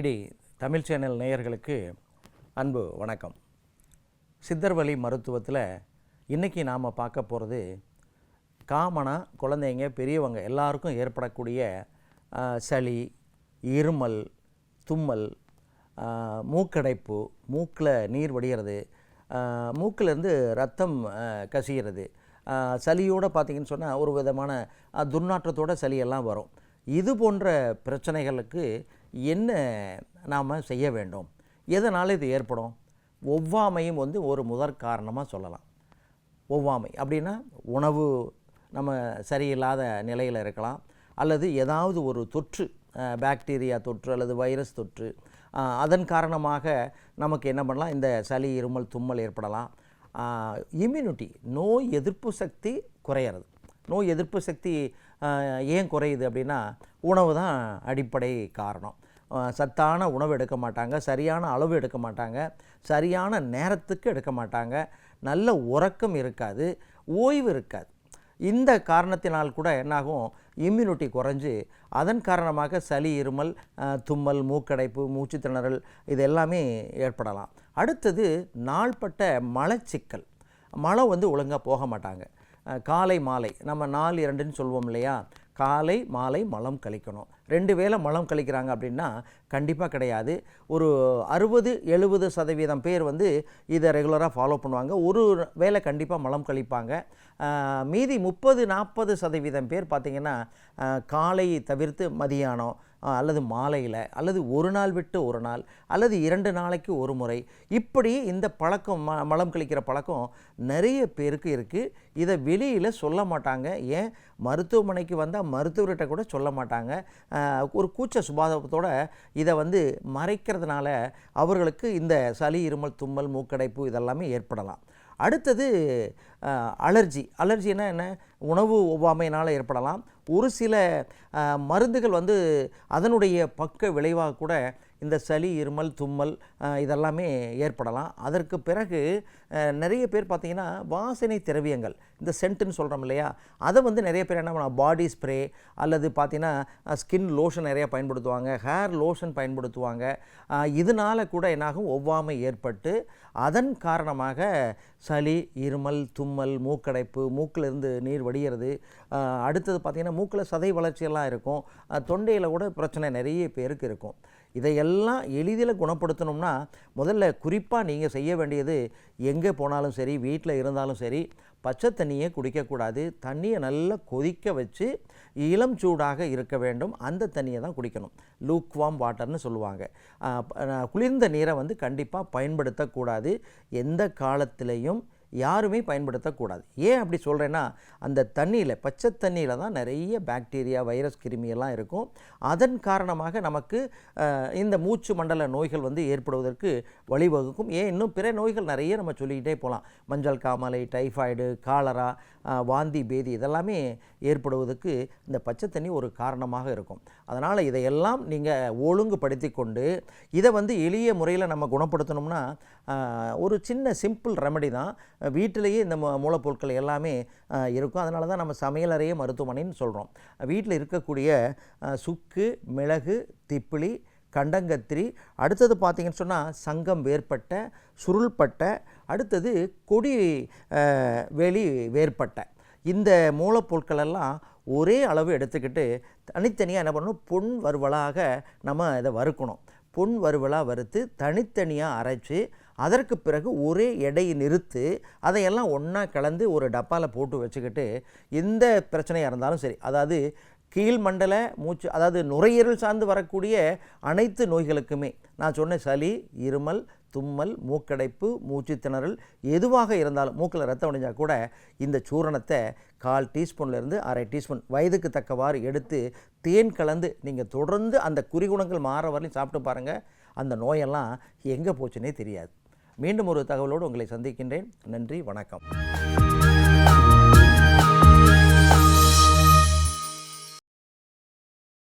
DD Tamil channel நேயர்களுக்கு அன்பு வணக்கம். சித்தர்வழி மருத்துவத்தில் இன்றைக்கி நாம் பார்க்க போகிறது காமனாக குழந்தைங்க பெரியவங்க எல்லாருக்கும் ஏற்படக்கூடிய சளி இருமல் தும்மல் மூக்கடைப்பு மூக்கில் நீர் வடிகிறது மூக்கிலேருந்து ரத்தம் கசிகிறது. சளியோடு பார்த்திங்கன்னு சொன்னால் ஒரு விதமான துர்நாற்றத்தோட சளியெல்லாம் வரும். இது போன்ற பிரச்சனைகளுக்கு என்ன நாம் செய்ய வேண்டும்? எதனால் இது ஏற்படும்? ஒவ்வாமையும் வந்து ஒரு முதற் காரணமாக சொல்லலாம். ஒவ்வாமை அப்படின்னா உணவு நம்ம சரியில்லாத நிலையில் இருக்கலாம். அல்லது ஏதாவது ஒரு தொற்று பாக்டீரியா தொற்று அல்லது வைரஸ் தொற்று அதன் காரணமாக நமக்கு என்ன பண்ணலாம்? இந்த சளி இருமல் தும்மல் ஏற்படலாம். இம்யூனிட்டி நோய் எதிர்ப்பு சக்தி குறையிறது. நோய் எதிர்ப்பு சக்தி ஏன் குறையுது அப்படின்னா உணவு தான் அடிப்படை காரணம். சத்தான உணவு எடுக்க மாட்டாங்க சரியான அளவு எடுக்க மாட்டாங்க சரியான நேரத்துக்கு எடுக்க மாட்டாங்க நல்ல உறக்கம் இருக்காது ஓய்வு இருக்காது. இந்த காரணத்தினால் கூட என்னாகும் இம்யூனிட்டி குறைஞ்சு அதன் காரணமாக சளி இருமல் தும்மல் மூக்கடைப்பு மூச்சு திணறல் இது எல்லாமே ஏற்படலாம். அடுத்தது நாள்பட்ட மலச்சிக்கல். மழை வந்து ஒழுங்காக போக மாட்டாங்க. காலை மாலை நம்ம நாலு இரண்டுன்னு சொல்லுவோம் இல்லையா? காலை மாலை மலம் கழிக்கணும். ரெண்டு வேளை மலம் கழிக்கிறாங்க அப்படின்னா கண்டிப்பாக கிடையாது. ஒரு அறுபது எழுபது சதவீதம் பேர் வந்து இதை ரெகுலராக ஃபாலோ பண்ணுவாங்க. ஒரு வேளை கண்டிப்பாக மலம் கழிப்பாங்க. மீதி முப்பது நாற்பது சதவீதம் பேர் பார்த்திங்கன்னா காலை தவிர்த்து மதியானம். அல்லது மாலையில் அல்லது ஒரு நாள் விட்டு ஒரு நாள் அல்லது இரண்டு நாளைக்கு ஒரு முறை இப்படி இந்த பழக்கம் ம மலம் கழிக்கிற பழக்கம் நிறைய பேருக்கு இருக்குது இதை வெளியில் சொல்ல மாட்டாங்க. ஏன்? மருத்துவமனைக்கு வந்தால் மருத்துவர்கிட்ட கூட சொல்ல மாட்டாங்க. ஒரு கூச்ச சுபாதத்தோடு இதை வந்து மறைக்கிறதுனால அவர்களுக்கு இந்த சளி இருமல் தும்மல் மூக்கடைப்பு இதெல்லாமே ஏற்படலாம். அடுத்தது அலர்ஜி. அலர்ஜினா என்ன? உணவு ஒவ்வாமையினால் ஏற்படலாம். ஒரு சில மருந்துகள் வந்து அதனுடைய பக்க விளைவாக கூட இந்த சளி இருமல் தும்மல் இதெல்லாமே ஏற்படலாம். அதற்கு பிறகு நிறைய பேர் பார்த்திங்கன்னா வாசனை திரவியங்கள் இந்த சென்ட்டுன்னு சொல்கிறோம் இல்லையா? அதை வந்து நிறைய பேர் என்ன பண்ணலாம் பாடி ஸ்ப்ரே அல்லது பார்த்தீங்கன்னா ஸ்கின் லோஷன் நிறையா பயன்படுத்துவாங்க ஹேர் லோஷன் பயன்படுத்துவாங்க. இதனால் இதனால கூட என்னாகும்? ஒவ்வாமை ஏற்பட்டு அதன் காரணமாக சளி இருமல் தும்மல் மூக்கடைப்பு மூக்கிலிருந்து நீர் வடிகிறது. அடுத்தது பார்த்திங்கன்னா மூக்கில் சதை வளர்ச்சியெல்லாம் இருக்கும். தொண்டையில் கூட பிரச்சனை நிறைய பேருக்கு இருக்கும். இதையெல்லாம் எளிதில் குணப்படுத்தணும்னா முதல்ல குறிப்பாக நீங்கள் செய்ய வேண்டியது எங்கே போனாலும் சரி வீட்டில் இருந்தாலும் சரி பச்சை தண்ணியை குடிக்கக்கூடாது. தண்ணியை நல்லா கொதிக்க வச்சு இளம் சூடாக இருக்க வேண்டும். அந்த தண்ணியை தான் குடிக்கணும். லூக்வாம் வாட்டர்னு சொல்லுவாங்க. குளிர்ந்த நீரை வந்து கண்டிப்பாக பயன்படுத்தக்கூடாது. எந்த காலத்திலையும் யாருமே பயன்படுத்தக்கூடாது. ஏன் அப்படி சொல்கிறேன்னா அந்த தண்ணியில் பச்சை தண்ணியில் தான் நிறைய பாக்டீரியா வைரஸ் கிருமியெல்லாம் இருக்கும். அதன் காரணமாக நமக்கு இந்த மூச்சு மண்டல நோய்கள் வந்து ஏற்படுவதற்கு வழிவகுக்கும். ஏன் இன்னும் பிற நோய்கள் நிறைய நம்ம சொல்லிக்கிட்டே போகலாம். மஞ்சள் காமாலை டைஃபாய்டு காலரா வாந்தி பேதி இதெல்லாமே ஏற்படுவதற்கு இந்த பச்சை தண்ணி ஒரு காரணமாக இருக்கும். அதனால் இதையெல்லாம் நீங்கள் ஒழுங்குபடுத்தி கொண்டு இதை வந்து எளிய முறையில் நம்ம குணப்படுத்தணும்னா ஒரு சின்ன சிம்பிள் ரெமடி தான். வீட்டிலேயே இந்த மூலப்பொருட்கள் எல்லாமே இருக்கும். அதனால தான் நம்ம சமையலறையே மருத்துவமனைன்னு சொல்கிறோம் வீட்டில் இருக்கக்கூடிய சுக்கு மிளகு திப்பிலி கண்டங்கத்திரி அடுத்தது பார்த்திங்கன்னு சொன்னால் சங்கம் வேர்பட்ட சுருள்பட்டை அடுத்தது கொடி வெளி வேர்பட்டை. இந்த மூலப்பொருட்கள் எல்லாம் ஒரே அளவு எடுத்துக்கிட்டு தனித்தனியாக என்ன பண்ணணும்? பொன் வறுவலாக நம்ம இதை வறுக்கணும். பொன் வறுவலாக வறுத்து தனித்தனியாக அரைச்சு அதற்கு பிறகு ஒரே எடையை நிறுத்து அதையெல்லாம் ஒன்றா கலந்து ஒரு டப்பாவில் போட்டு வச்சுக்கிட்டு எந்த பிரச்சனையாக இருந்தாலும் சரி அதாவது கீழ்மண்டல மூச்சு அதாவது நுரையீரல் சார்ந்து வரக்கூடிய அனைத்து நோய்களுக்குமே நான் சொன்ன சளி இருமல் தும்மல் மூக்கடைப்பு மூச்சு திணறல் எதுவாக இருந்தாலும் மூக்கில் ரத்தம் அடைஞ்சால் கூட இந்த சூரணத்தை கால் டீஸ்பூன்லேருந்து அரை டீஸ்பூன் வயதுக்கு தக்கவாறு எடுத்து தேன் கலந்து நீங்கள் தொடர்ந்து அந்த குறிகுணங்கள் மாற வரலையும் சாப்பிட்டு பாருங்கள் அந்த நோயெல்லாம் எங்கே போச்சுன்னே தெரியாது. மீண்டும் ஒரு தகவலோடு உங்களை சந்திக்கின்றேன். நன்றி வணக்கம்.